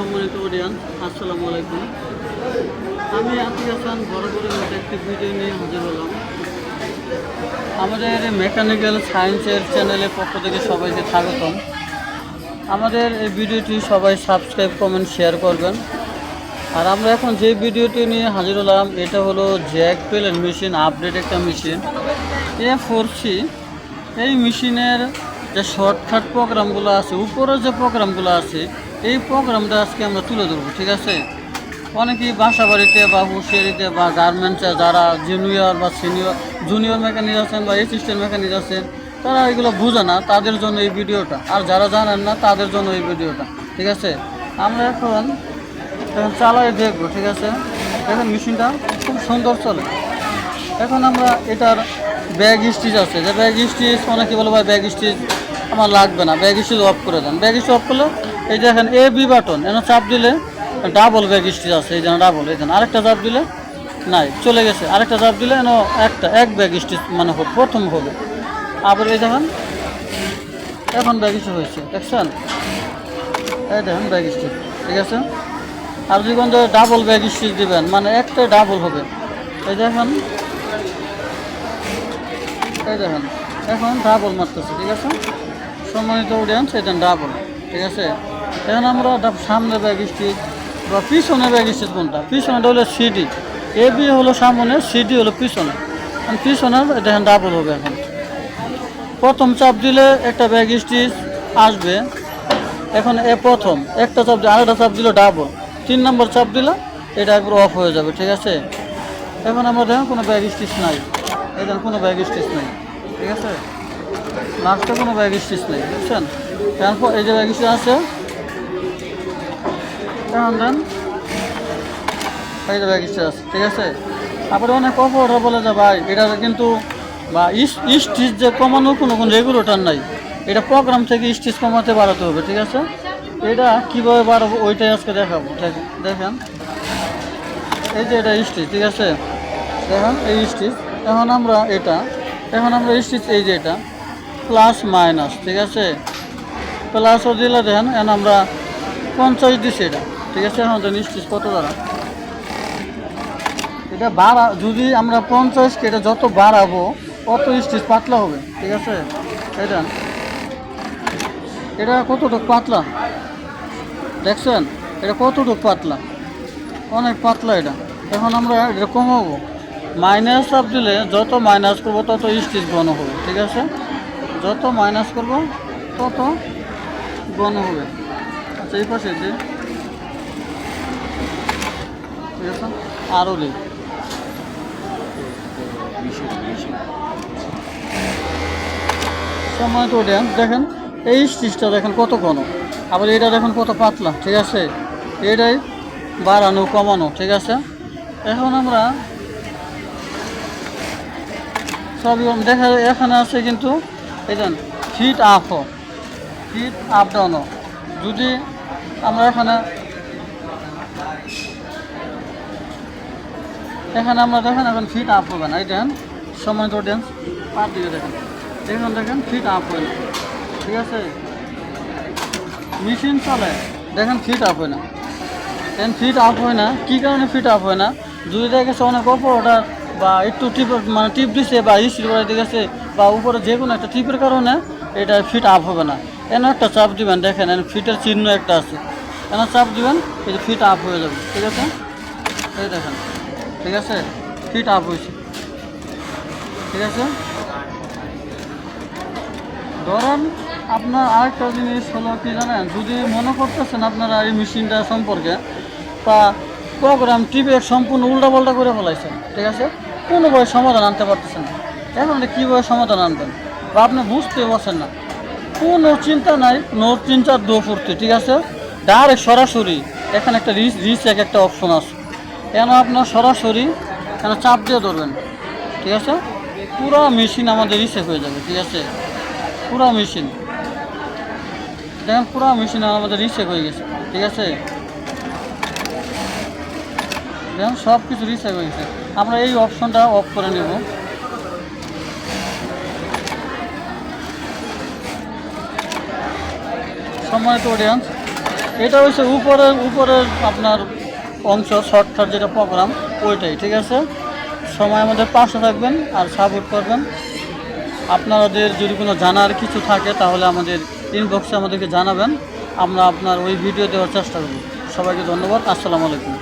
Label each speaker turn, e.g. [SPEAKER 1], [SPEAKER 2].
[SPEAKER 1] সম্মানিত অডিয়েন্স আসসালামু আলাইকুম। আমি আতিক হাসান বরাবরের মতো একটি ভিডিও নিয়ে হাজির হলাম। আমাদের মেকানিক্যাল সায়েন্সের চ্যানেলের পক্ষ থেকে সবাইকে স্বাগতম। আমাদের এই ভিডিওটি সবাই সাবস্ক্রাইব কমেন্ট শেয়ার করবেন। আর আমরা এখন যে ভিডিওটি নিয়ে হাজির হলাম, এটা হলো জ্যাক পেলেন মেশিন আপডেট একটা মেশিন এ ফোর সি এই মেশিনের যে শর্টকাট প্রোগ্রামগুলো আছে, উপরের যে প্রোগ্রামগুলো আছে এই প্রোগ্রামটা আজকে আমরা তুলে ধরবো, ঠিক আছে? অনেকেই বাসা বাড়িতে বা হুঁশিয়ারিতে বা গার্মেন্টসে যারা জুনিয়র বা সিনিয়র জুনিয়র মেকানিক আছেন বা অ্যাসিস্ট্যান্ট মেকানিক আছেন তারা এগুলো বুঝে না, তাদের জন্য এই ভিডিওটা। আর যারা জানেন না, তাদের জন্য এই ভিডিওটা, ঠিক আছে? আমরা এখন এখন চালাই দেখব, ঠিক আছে? এখন মেশিনটা খুব সুন্দর চলে। এখন আমরা এটার ব্যাগ স্টিচ আছে। যে ব্যাগ স্টিচ অনেকে বলে, ভাই, ব্যাগ স্টিচ আমার লাগবে না। ব্যাগ স্টিচ অফ করে দেন। ব্যাগ স্টিচ অফ করলে এই যে এখন এ বি বাটন, এনে চাপ দিলে ডাবল ব্যাগ স্টিচ আছে, এই যেন ডাবল এই যেন আরেকটা চাপ দিলে নাই, চলে গেছে। আরেকটা চাপ দিলে এন একটা, এক ব্যাগ স্টিচ মানে প্রথম হবে। আবার এই দেখেন, এখন ব্যাগ স্টিচ হয়েছে, দেখছেন? এই দেখেন ব্যাগ স্টিচ ঠিক আছে? আর যদি ডাবল ব্যাগ স্টিচ দিবেন মানে একটা ডাবল হবে। এই দেখেন এই দেখেন, এখন ডাবল মারতেছে, ঠিক আছে? সম্মানিত অডিয়েন্স এটা ডাবল ঠিক আছে? এখন আমরা সামনে ব্যাগ স্টিচ বা পিছনে ব্যাগ স্টিচ কোনটা? পিছনেটা হলো সিডি এ বি হলো সামনে সিডি হলো পিছনে। পিছনের এটা এখন ডাবল হবে এখন। প্রথম চাপ দিলে একটা ব্যাগ স্টিচ আসবে। এখন এ প্রথম, একটা চাপ দিয়ে আরেকটা চাপ দিলে ডাবল তিন নম্বর চাপ দিলে এটা একবার অফ হয়ে যাবে, ঠিক আছে? এখন আমরা দেখেন কোনো ব্যাগ স্টিচ নাই। এই কোনো ব্যাগ স্টিচ নেই, ঠিক আছে? লাস্টে কোনো ব্যাগ স্টিচ নেই, বুঝছেন? এই যে ব্যাগ স্টিচ আছে এখন দেন এই যে ব্যাগ স্টিচ ঠিক আছে? তারপরে অনেক অপরা বলে ভাই, এটা কিন্তু, বা যে কোনো কোনো এটা থেকে কমাতে হবে, ঠিক আছে? এটা কীভাবে ওইটাই আজকে দেখাবো। দেখেন। এই যে এটা ঠিক আছে? দেখেন, এই এখন আমরা এটা, এখন আমরা এই যে এটা প্লাস মাইনাস ঠিক আছে? প্লাসও দিলে আমরা পঞ্চাশ দিচ্ছি এটা। ঠিক আছে দেখেন স্টিচ কত দ্বারা এটা বাড়া, যদি আমরা পঞ্চাশকে এটা যত বাড়াবো, অত স্টিচ পাতলা হবে, ঠিক আছে? এটা এটা কতটুকু পাতলা? দেখছেন, এটা কতটুকু পাতলা? অনেক পাতলা এটা। এখন আমরা এটা কমাবো। মাইনাস চাপ দিলে যত মাইনাস করব, তত স্টিচ ঘন হবে, ঠিক আছে? যত মাইনাস করব, তত ঘন হবে। আচ্ছা এই পাশে দিই ঠিক আছে আরও দিই সময় তো দেখেন এই স্টিচটা দেখেন কত ঘন। আবার এটা দেখেন কত পাতলা ঠিক আছে? এটাই বাড়ানো কমানো ঠিক আছে? এখন আমরা সবই দেখা এখানে আছে কিন্তু এই then fit up fit up ডাউনও যদি আমরা এখানে এখানে আমরা দেখেন এখন ফিট আপ হবে না। এই সময় তো ডেন্স পার দিকে দেখেন। এখন দেখেন ফিট আপ হয় না। ঠিক আছে? মেশিন চলে, দেখেন ফিট আপ হয় না। এখন ফিট আপ হয় না। কী কারণে ফিট আপ হয় না? যদি দেখেছে অনেক অপর অর্ডার বা একটু টিপ মানে টিপ দিছে বা ইস্ত্রি করে দেখেছে বা উপরে যে কোনো একটা টিপের কারণে এটা ফিট আপ হবে না। এন একটা চাপ দিবেন, দেখেন, এন ফিটের চিহ্ন একটা আছে। এন চাপ দিবেন যে ফিট আপ হয়ে যাবে। ঠিক আছে? এই দেখেন। ঠিক আছে? ফিট আপ হয়েছে? ঠিক আছে? ধরেন আপনার আরেকটা জিনিস হলো কি জানেন, যদি মনে করতেছেন আপনারা এই মেশিনটা সম্পর্কে, তা প্রোগ্রাম টিপে সম্পূর্ণ উল্টাপাল্টা করে ফেলাইছেন, ঠিক আছে? কোনোভাবে সমাধান আনতে পারতেছেন না। এখন কীভাবে সমাধান আনবেন? বা আপনি বুঝতে পারছেন না। কোনো চিন্তা নাই নো চিন্তার দো ঠিক আছে? ডাইরেক্ট সরাসরি এখানে একটা রিচ রিচ এক একটা অপশন আছে। কেন আপনার সরাসরি কেন চাপ দিয়ে ধরবেন, ঠিক আছে? পুরো মেশিন আমাদের রিসেক হয়ে যাবে, ঠিক আছে? পুরো মেশিন দেখেন, পুরো মেশিন আমাদের রিসেক হয়ে গেছে, ঠিক আছে? দেখেন, সব কিছু রিসেক হয়ে গেছে। আমরা এই অপশনটা অফ করে নেব। সম্মানিত অডিয়েন্স এটা হচ্ছে উপরের উপরের আপনার অংশ শর্টকাট যেটা প্রোগ্রাম ওইটাই, ঠিক আছে? সময় আমাদের পাশে থাকবেন আর সাপোর্ট করবেন। আপনাদের যদি কোনো জানার কিছু থাকে, তাহলে আমাদের ইনবক্সে আমাদেরকে জানাবেন। আমরা আপনার ওই ভিডিও দেওয়ার চেষ্টা করব। সবাইকে ধন্যবাদ। আসসালামু আলাইকুম।